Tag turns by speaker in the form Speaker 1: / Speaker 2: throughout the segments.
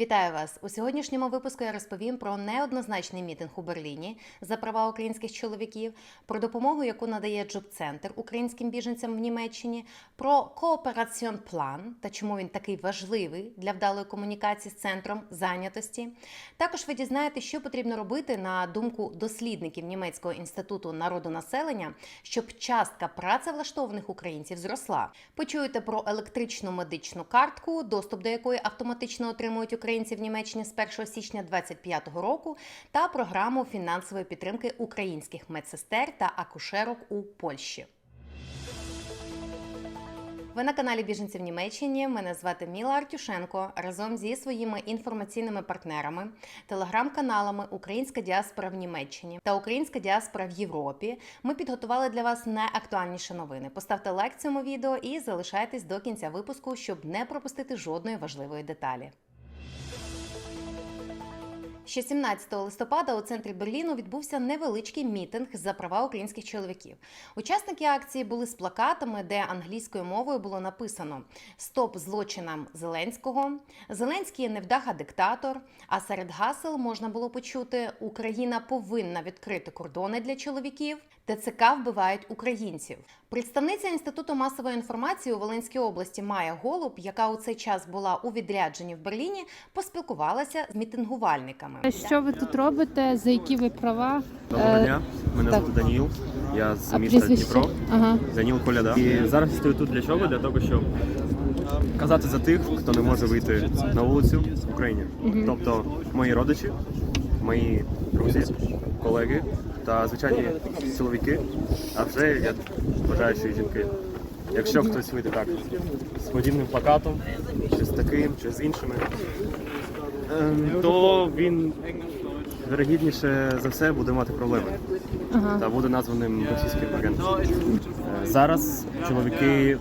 Speaker 1: Вітаю вас у сьогоднішньому випуску. Я розповім про неоднозначний мітинг у Берліні за права українських чоловіків, про допомогу, яку надає Джоб-центр українським біженцям в Німеччині, про коопераціон план та чому він такий важливий для вдалої комунікації з центром зайнятості. Також ви дізнаєтесь, що потрібно робити на думку дослідників німецького інституту народонаселення, щоб частка працевлаштованих українців зросла. Почуєте про електричну медичну картку, доступ до якої автоматично отримують українці в Німеччині з 1 січня 2025 року, та програму фінансової підтримки українських медсестер та акушерок у Польщі. Ви на каналі Біженці в Німеччині. Мене звати Міла Артюшенко. Разом зі своїми інформаційними партнерами, телеграм-каналами Українська діаспора в Німеччині та Українська діаспора в Європі. Ми підготували для вас найактуальніші новини. Поставте лайк цьому відео і залишайтесь до кінця випуску, щоб не пропустити жодної важливої деталі. Ще 17 листопада у центрі Берліну відбувся невеличкий мітинг за права українських чоловіків. Учасники акції були з плакатами, де англійською мовою було написано Стоп злочинам Зеленського, Зеленський невдаха диктатор. А серед гасел можна було почути Україна повинна відкрити кордони для чоловіків. ТЦК вбивають українців. Представниця інституту масової інформації у Волинській області Майя Голуб, яка у цей час була у відрядженні в Берліні, поспілкувалася з мітингувальниками.
Speaker 2: Що ви тут робите? За які ви права?
Speaker 3: Доброго
Speaker 2: Е,
Speaker 3: дня, мене
Speaker 2: так.
Speaker 3: звуть Даніл. Я з
Speaker 2: А
Speaker 3: міста
Speaker 2: прізвище?
Speaker 3: Дніпро.
Speaker 2: Ага.
Speaker 3: Даніл Коляда. І зараз стою тут для чого? Для того, щоб казати за тих, хто не може вийти на вулицю в Україні. Тобто мої родичі, мої друзі, колеги та звичайні чоловіки, а вже я вважаю, що і жінки. Якщо хтось вийде так з подібним плакатом, чи з таким, чи з іншими, ем, то він вірогідніше за все буде мати проблеми
Speaker 2: Ага.
Speaker 3: та буде названим російським агентом. Е, Зараз чоловіки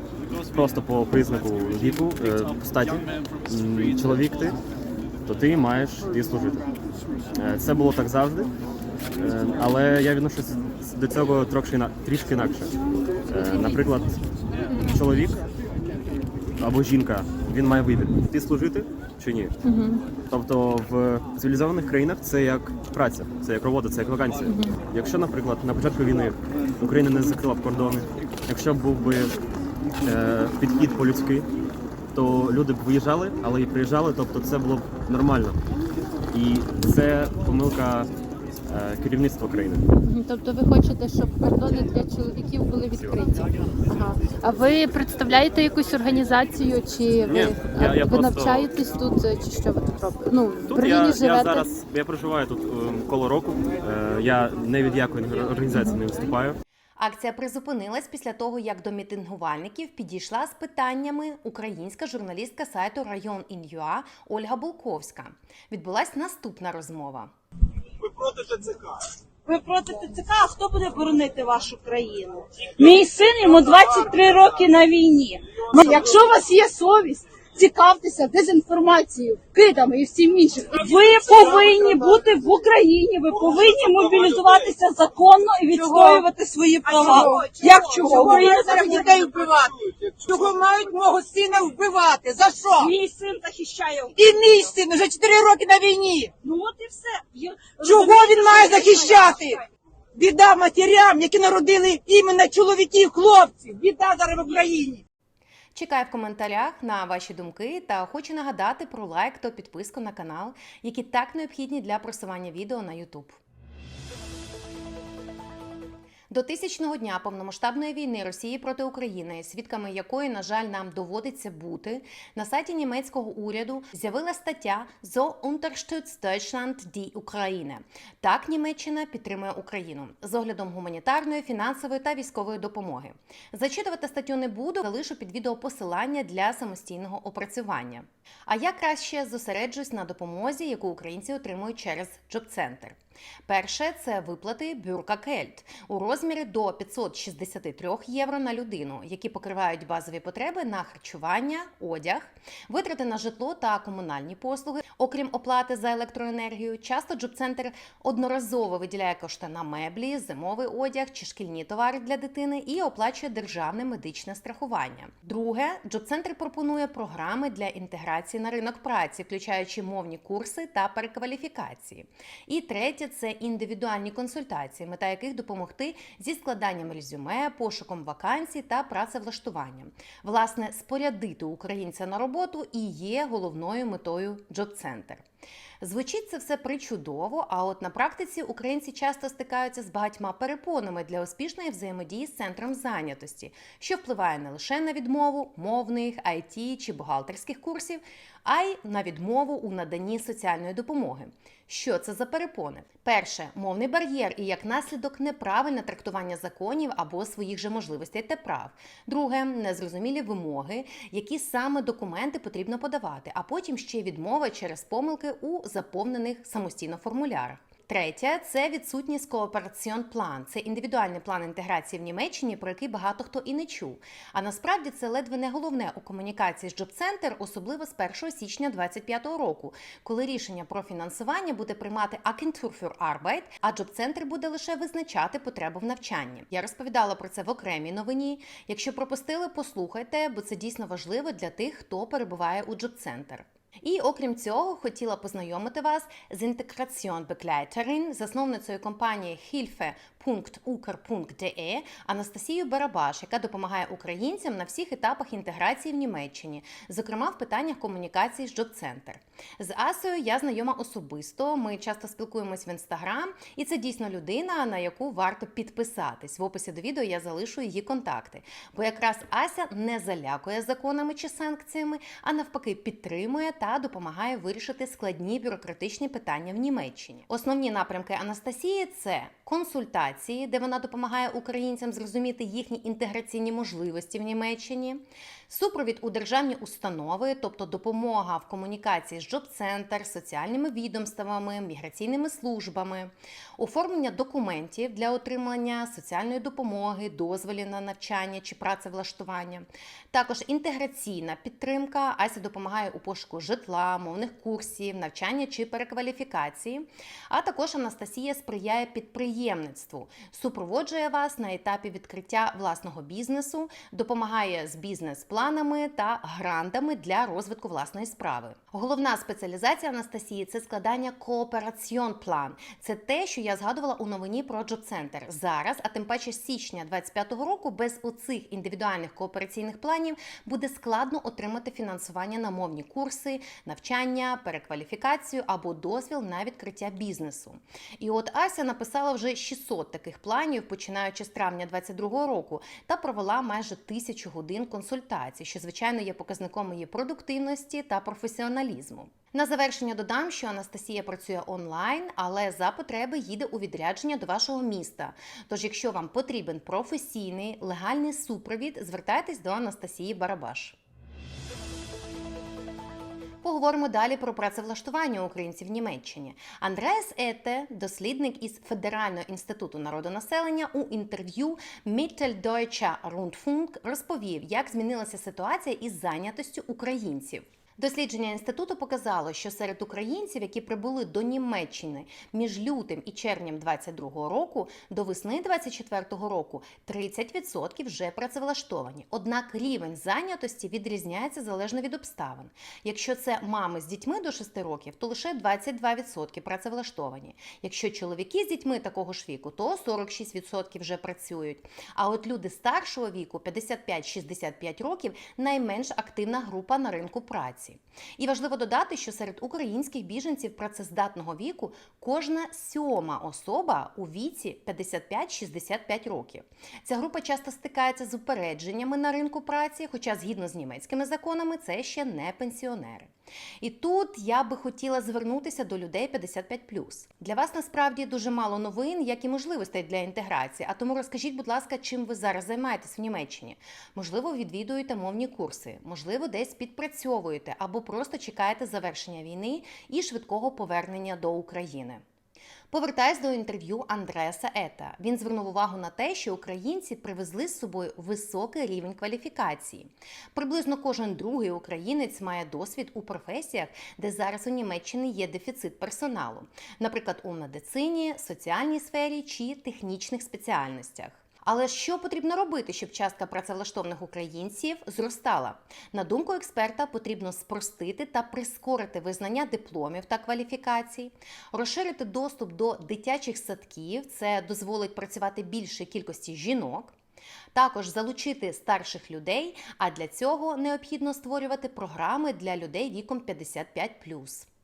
Speaker 3: просто по признаку віку, е, статі, чоловік ти, то ти маєш йти служити. Е, Це було так завжди, але я відношусь до цього трохи трішки інакше. Е, Наприклад, чоловік або жінка, він має вибір, йти служити чи ні. Тобто в цивілізованих країнах це як праця, це як робота, це як вакансія. Якщо, наприклад, на початку війни Україна не закрила б кордони, якщо б був би е, підхід по-людськи, то люди б виїжджали, але і приїжджали, тобто це було б нормально. І це помилка е, керівництва країни.
Speaker 2: Тобто ви хочете, щоб кордони для чоловіків були відкриті? Ага. А ви представляєте якусь організацію, чи ви,
Speaker 3: Ні, я- я
Speaker 2: ви
Speaker 3: просто-
Speaker 2: навчаєтесь тут, е, чи що ви тут робите? Ну, в
Speaker 3: Тут
Speaker 2: Берліні
Speaker 3: я,
Speaker 2: живете?
Speaker 3: я зараз я проживаю тут ем, коло року. Е, я не від якої організації не виступаю.
Speaker 1: Акція призупинилась після того, як до мітингувальників підійшла з питаннями українська журналістка сайту Район Ін'юа Ольга Булковська. Відбулась наступна розмова.
Speaker 4: Проти ТЦК.
Speaker 5: Ви проти ТЦК, а хто буде боронити вашу країну? Мій син йому 23 роки на війні.
Speaker 6: Якщо у вас є совість, цікавтеся дезінформацією, кидами і всім іншим.
Speaker 5: Ви повинні бути в Україні. Ви повинні мобілізуватися законно і відстоювати свої права. Як чого?
Speaker 6: Чого
Speaker 5: Ви
Speaker 6: зараз дітей вбивати? Чого мають мого сина вбивати? За що?
Speaker 5: Мій син захищає.
Speaker 6: І мій син уже 4 роки на війні.
Speaker 5: Ну от і все. Я-
Speaker 6: Чого він має захищати? Біда матерям, які народили іменно чоловіків, хлопців. Біда зараз в Україні.
Speaker 1: Чекаю в коментарях на ваші думки та хочу нагадати про лайк та підписку на канал, які так необхідні для просування відео на YouTube. До тисячного дня повномасштабної війни Росії проти України, свідками якої, на жаль, нам доводиться бути, на сайті німецького уряду з'явила стаття «So unterstützt Deutschland die Ukraine». Так Німеччина підтримує Україну з оглядом гуманітарної, фінансової та військової допомоги. Зачитувати статтю не буду, залишу під відео посилання для самостійного опрацювання. А я краще зосереджусь на допомозі, яку українці отримують через Джоб-центр. Перше це виплати бюркакельт у розмірі до 563 євро на людину, які покривають базові потреби на харчування, одяг, витрати на житло та комунальні послуги. Окрім оплати за електроенергію, часто джоб-центр одноразово виділяє кошти на меблі, зимовий одяг чи шкільні товари для дитини і оплачує державне медичне страхування. Друге, джоб-центр пропонує програми для інтеграції на ринок праці, включаючи мовні курси та перекваліфікації. І третє це індивідуальні консультації, мета яких допомогти зі складанням резюме, пошуком вакансій та працевлаштуванням. Власне, спорядити українця на роботу і є головною метою джоб-центр. Звучить це все причудово, а от на практиці українці часто стикаються з багатьма перепонами для успішної взаємодії з центром зайнятості, що впливає не лише на відмову мовних, IT чи бухгалтерських курсів, а й на відмову у наданні соціальної допомоги. Що це за перепони? Перше мовний бар'єр і як наслідок неправильне трактування законів або своїх же можливостей та прав. Друге незрозумілі вимоги, які саме документи потрібно подавати, а потім ще й відмова через помилки у заповнених самостійно формулярах. Третє це відсутність коопераціон план. Це індивідуальний план інтеграції в Німеччині, про який багато хто і не чув. А насправді це ледве не головне у комунікації з Джоб-центр, особливо з 1 січня 2025 року, коли рішення про фінансування буде приймати Agentur für Arbeit, а Джоб-центр буде лише визначати потребу в навчанні. Я розповідала про це в окремій новині. Якщо пропустили, послухайте, бо це дійсно важливо для тих, хто перебуває у Джоб-центр. І окрім цього, хотіла познайомити вас з інтеграціон Begleiterin, засновницею компанії Hilfe.ukr.de Анастасією Барабаш, яка допомагає українцям на всіх етапах інтеграції в Німеччині, зокрема в питаннях комунікації з Джоб-центр. З Асою я знайома особисто. Ми часто спілкуємось в інстаграм, і це дійсно людина, на яку варто підписатись. В описі до відео я залишу її контакти. Бо якраз Ася не залякує законами чи санкціями, а навпаки підтримує та допомагає вирішити складні бюрократичні питання в Німеччині. Основні напрямки Анастасії це консультації, де вона допомагає українцям зрозуміти їхні інтеграційні можливості в Німеччині, супровід у державні установи, тобто допомога в комунікації з джоб-центр, соціальними відомствами, міграційними службами, оформлення документів для отримання соціальної допомоги, дозволів на навчання чи працевлаштування, також інтеграційна підтримка. Ася допомагає у пошуку житла, мовних курсів, навчання чи перекваліфікації. А також Анастасія сприяє підприємництву, супроводжує вас на етапі відкриття власного бізнесу, допомагає з бізнес-планами та грантами для розвитку власної справи. Головна спеціалізація Анастасії це складання коопераціон план. Це те, що я згадувала у новині про Джоб-центр. Зараз, а тим паче січня 25-го року, без оцих індивідуальних коопераційних планів буде складно отримати фінансування на мовні курси, навчання, перекваліфікацію або дозвіл на відкриття бізнесу. І от Ася написала вже 600 таких планів, починаючи з травня 22-го року, та провела майже тисячу годин консультацій, що звичайно є показником її продуктивності та професіоналізму. На завершення додам, що Анастасія працює онлайн, але за потреби їде у відрядження до вашого міста. Тож, якщо вам потрібен професійний легальний супровід, звертайтесь до Анастасії Барабаш. Поговоримо далі про працевлаштування українців в Німеччині. Андреас Ете, дослідник із Федерального інституту народонаселення, у інтерв'ю Mitteldeutscher Rundfunk розповів, як змінилася ситуація із зайнятостю українців. Дослідження інституту показало, що серед українців, які прибули до Німеччини між лютим і червнем 22 року, до весни 24 року 30% вже працевлаштовані. Однак рівень зайнятості відрізняється залежно від обставин. Якщо це мами з дітьми до 6 років, то лише 22% працевлаштовані. Якщо чоловіки з дітьми такого ж віку, то 46% вже працюють. А от люди старшого віку, 55-65 років, найменш активна група на ринку праці. І важливо додати, що серед українських біженців працездатного віку кожна сьома особа у віці 55-65 років. Ця група часто стикається з упередженнями на ринку праці, хоча згідно з німецькими законами це ще не пенсіонери. І тут я би хотіла звернутися до людей 55+. Для вас насправді дуже мало новин, як і можливостей для інтеграції. А тому розкажіть, будь ласка, чим ви зараз займаєтесь в Німеччині? Можливо, відвідуєте мовні курси, можливо, десь підпрацьовуєте або просто чекаєте завершення війни і швидкого повернення до України. Повертаюсь до інтерв'ю Андреаса Ета. Він звернув увагу на те, що українці привезли з собою високий рівень кваліфікації. Приблизно кожен другий українець має досвід у професіях, де зараз у Німеччині є дефіцит персоналу, наприклад, у медицині, соціальній сфері чи технічних спеціальностях. Але що потрібно робити, щоб частка працевлаштованих українців зростала? На думку експерта, потрібно спростити та прискорити визнання дипломів та кваліфікацій, розширити доступ до дитячих садків, це дозволить працювати більшій кількості жінок. Також залучити старших людей, а для цього необхідно створювати програми для людей віком 55+.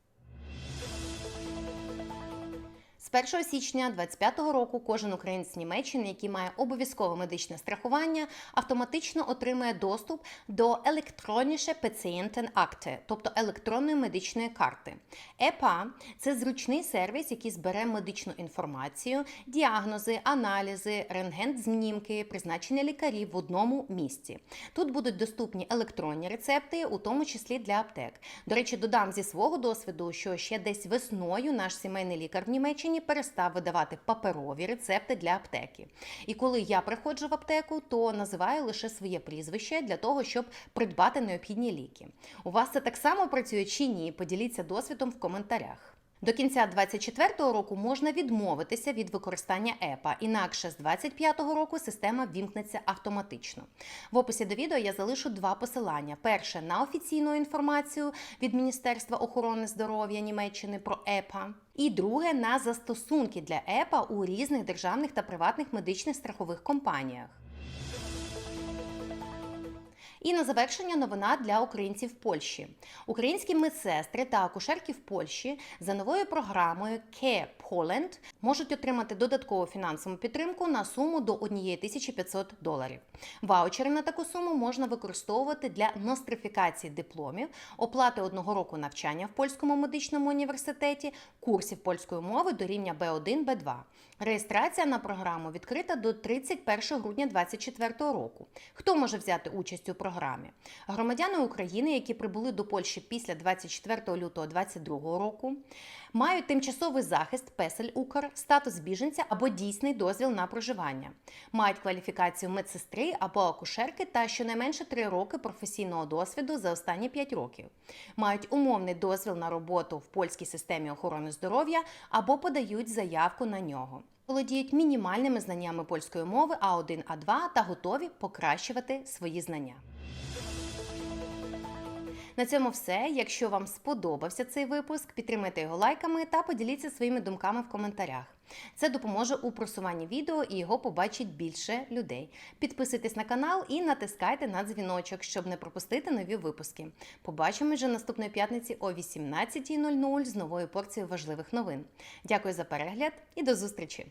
Speaker 1: З 1 січня 2025 року кожен українець Німеччини, який має обов'язкове медичне страхування, автоматично отримує доступ до електроніше Patientenakte, тобто електронної медичної карти. ЕПА це зручний сервіс, який збере медичну інформацію, діагнози, аналізи, рентген-знімки, призначення лікарів в одному місці. Тут будуть доступні електронні рецепти, у тому числі для аптек. До речі, додам зі свого досвіду, що ще десь весною наш сімейний лікар в Німеччині перестав видавати паперові рецепти для аптеки. І коли я приходжу в аптеку, то називаю лише своє прізвище для того, щоб придбати необхідні ліки. У вас це так само працює чи ні? Поділіться досвідом в коментарях. До кінця 2024 року можна відмовитися від використання ЕПА, інакше з 2025 року система вімкнеться автоматично. В описі до відео я залишу два посилання: перше на офіційну інформацію від Міністерства охорони здоров'я Німеччини про ЕПА, і друге на застосунки для ЕПА у різних державних та приватних медичних страхових компаніях. І на завершення новина для українців Польщі. Українські медсестри та акушерки в Польщі за новою програмою Care Poland можуть отримати додаткову фінансову підтримку на суму до 1500 доларів. Ваучери на таку суму можна використовувати для нострифікації дипломів, оплати одного року навчання в польському медичному університеті, курсів польської мови до рівня B1, B2. Реєстрація на програму відкрита до 31 грудня 2024 року. Хто може взяти участь у програмі? Громадяни України, які прибули до Польщі після 24 лютого 2022 року, мають тимчасовий захист Песель Укр, статус біженця або дійсний дозвіл на проживання, мають кваліфікацію медсестри або акушерки та щонайменше 3 роки професійного досвіду за останні 5 років, мають умовний дозвіл на роботу в польській системі охорони здоров'я або подають заявку на нього. Володіють мінімальними знаннями польської мови А1, А2 та готові покращувати свої знання. На цьому все. Якщо вам сподобався цей випуск, підтримайте його лайками та поділіться своїми думками в коментарях. Це допоможе у просуванні відео і його побачить більше людей. Підписуйтесь на канал і натискайте на дзвіночок, щоб не пропустити нові випуски. Побачимось вже наступної п'ятниці о 18.00 з новою порцією важливих новин. Дякую за перегляд і до зустрічі!